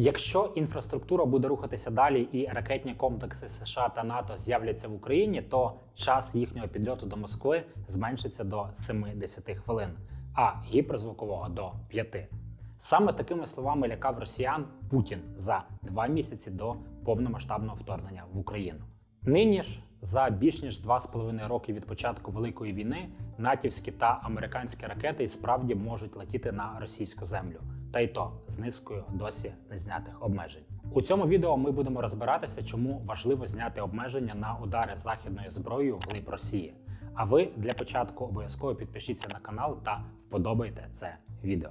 Якщо інфраструктура буде рухатися далі і ракетні комплекси США та НАТО з'являться в Україні, то час їхнього підльоту до Москви зменшиться до 7-10 хвилин, а гіперзвукового до 5. Саме такими словами лякав росіян Путін за два місяці до повномасштабного вторгнення в Україну. Нині ж, за більш ніж 2,5 роки від початку великої війни, натівські та американські ракети і справді можуть летіти на російську землю, та й то з низкою досі не знятих обмежень. У цьому відео ми будемо розбиратися, чому важливо зняти обмеження на удари західною зброєю глиб Росії. А ви для початку обов'язково підпишіться на канал та вподобайте це відео.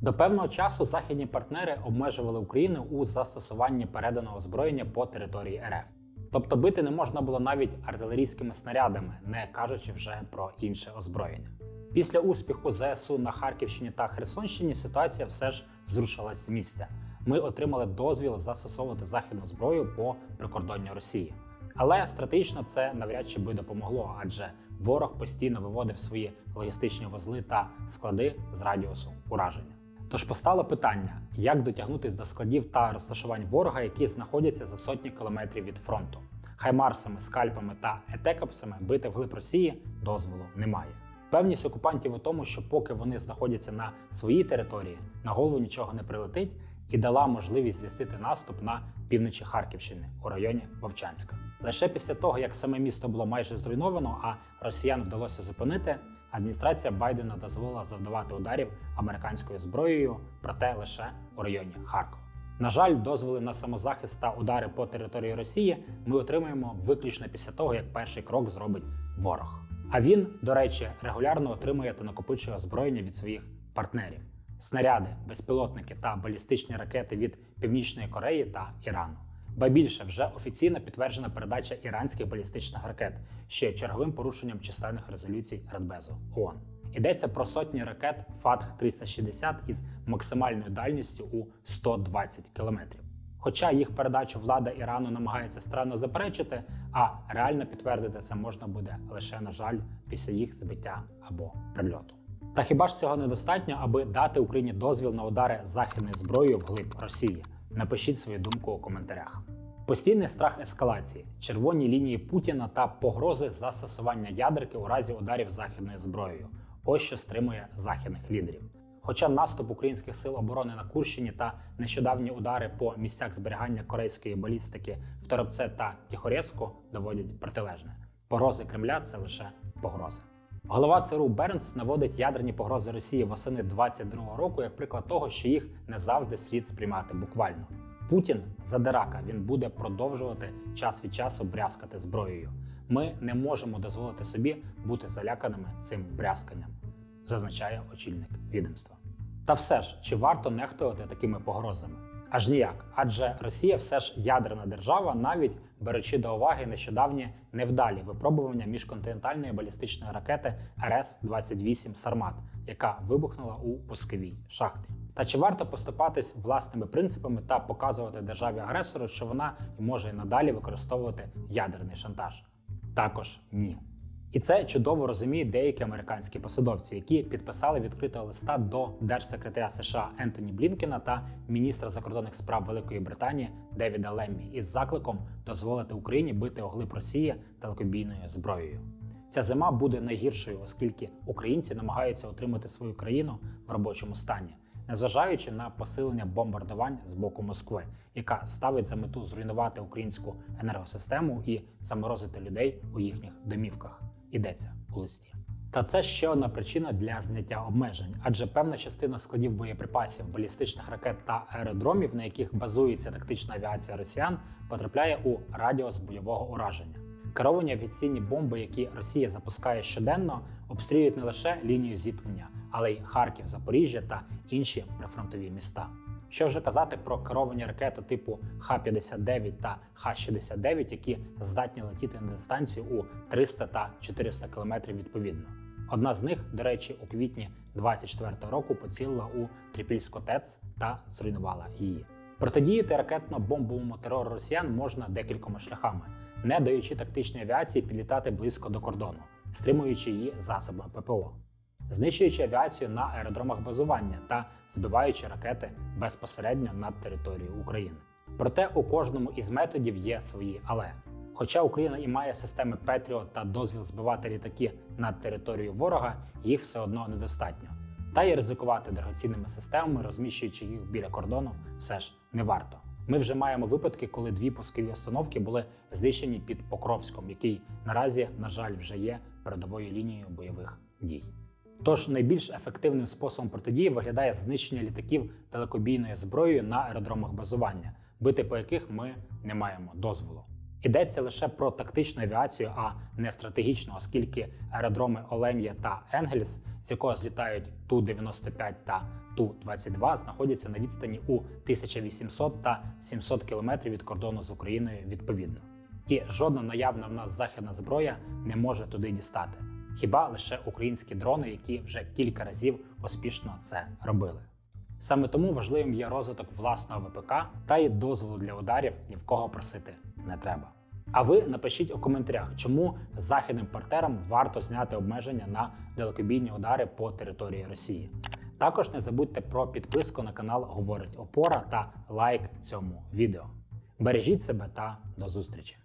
До певного часу західні партнери обмежували Україну у застосуванні переданого озброєння по території РФ. Тобто бити не можна було навіть артилерійськими снарядами, не кажучи вже про інше озброєння. Після успіху ЗСУ на Харківщині та Херсонщині ситуація все ж зрушилась з місця. Ми отримали дозвіл застосовувати західну зброю по прикордонню Росії. Але стратегічно це навряд чи би допомогло, адже ворог постійно виводив свої логістичні вузли та склади з радіусу ураження. Тож постало питання, як дотягнутися до складів та розташувань ворога, які знаходяться за сотні кілометрів від фронту. Хаймарсами, скальпами та етекапсами бити вглиб Росії дозволу немає. Певність окупантів у тому, що поки вони знаходяться на своїй території, на голову нічого не прилетить, і дала можливість здійснити наступ на півночі Харківщини у районі Вовчанська. Лише після того, як саме місто було майже зруйновано, а росіян вдалося зупинити, адміністрація Байдена дозволила завдавати ударів американською зброєю, проте лише у районі Харкова. На жаль, дозволи на самозахист та удари по території Росії ми отримуємо виключно після того, як перший крок зробить ворог. А він, до речі, регулярно отримує та накопичує озброєння від своїх партнерів: снаряди, безпілотники та балістичні ракети від Північної Кореї та Ірану. Ба більше вже офіційно підтверджена передача іранських балістичних ракет ще черговим порушенням численних резолюцій Радбезу ООН. Йдеться про сотні ракет Фатх 360 із максимальною дальністю у 120 кілометрів. Хоча їх передачу влада Ірану намагається странно заперечити, а реально підтвердити це можна буде лише, на жаль, після їх збиття або прильоту. Та хіба ж цього недостатньо, аби дати Україні дозвіл на удари західною зброєю вглиб Росії? Напишіть свою думку у коментарях. Постійний страх ескалації, червоні лінії Путіна та погрози застосування ядерки у разі ударів західною зброєю. Ось що стримує західних лідерів. Хоча наступ українських сил оборони на Курщині та нещодавні удари по місцях зберігання корейської балістики в Торопце та Тихорецьку доводять протилежне. Погрози Кремля це лише погрози. Голова ЦРУ Бернс наводить ядерні погрози Росії восени 22-го року як приклад того, що їх не завжди слід сприймати буквально. Путін задирака, він буде продовжувати час від часу брязкати зброєю. Ми не можемо дозволити собі бути заляканими цим брязканням, зазначає очільник відомства. Та все ж, чи варто нехтувати такими погрозами? Аж ніяк, адже Росія все ж ядерна держава, навіть беручи до уваги нещодавні невдалі випробування міжконтинентальної балістичної ракети РС-28 Сармат, яка вибухнула у пусковій шахті. Та чи варто поступатись власними принципами та показувати державі агресору, що вона може і надалі використовувати ядерний шантаж? Також ні. І це чудово розуміють деякі американські посадовці, які підписали відкритого листа до держсекретаря США Ентоні Блінкена та міністра закордонних справ Великої Британії Девіда Леммі із закликом дозволити Україні бити оглиб Росії далекобійною зброєю. Ця зима буде найгіршою, оскільки українці намагаються отримати свою країну в робочому стані, незважаючи на посилення бомбардувань з боку Москви, яка ставить за мету зруйнувати українську енергосистему і заморозити людей у їхніх домівках. Йдеться у листі. Та це ще одна причина для зняття обмежень, адже певна частина складів боєприпасів, балістичних ракет та аеродромів, на яких базується тактична авіація росіян, потрапляє у радіус бойового ураження. Керовані авіаційні бомби, які Росія запускає щоденно, обстрілюють не лише лінію зіткнення, але й Харків, Запоріжжя та інші прифронтові міста. Що вже казати про керовані ракети типу Х-59 та Х-69, які здатні летіти на дистанцію у 300 та 400 км відповідно. Одна з них, до речі, у квітні 24-го року поцілила у Трипільську ТЕЦ та зруйнувала її. Протидіяти ракетно-бомбовому терору росіян можна декількома шляхами, не даючи тактичній авіації підлітати близько до кордону, стримуючи її засобами ППО. Знищуючи авіацію на аеродромах базування та збиваючи ракети безпосередньо над територією України. Проте у кожному із методів є свої але. Хоча Україна і має системи Петріот та дозвіл збивати літаки над територією ворога, їх все одно недостатньо. Та й ризикувати дорогоцінними системами, розміщуючи їх біля кордону, все ж не варто. Ми вже маємо випадки, коли дві пускові установки були знищені під Покровськом, який наразі, на жаль, вже є передовою лінією бойових дій. Тож найбільш ефективним способом протидії виглядає знищення літаків далекобійною зброєю на аеродромах базування, бити по яких ми не маємо дозволу. Йдеться лише про тактичну авіацію, а не стратегічну, оскільки аеродроми Олен'я та Енгельс, з якого злітають Ту-95 та Ту-22, знаходяться на відстані у 1800 та 700 кілометрів від кордону з Україною відповідно. І жодна наявна в нас західна зброя не може туди дістати. Хіба лише українські дрони, які вже кілька разів успішно це робили. Саме тому важливим є розвиток власного ВПК та й дозволу для ударів ні в кого просити не треба. А ви напишіть у коментарях, чому західним партнерам варто зняти обмеження на далекобійні удари по території Росії. Також не забудьте про підписку на канал Говорить Опора та лайк цьому відео. Бережіть себе та до зустрічі!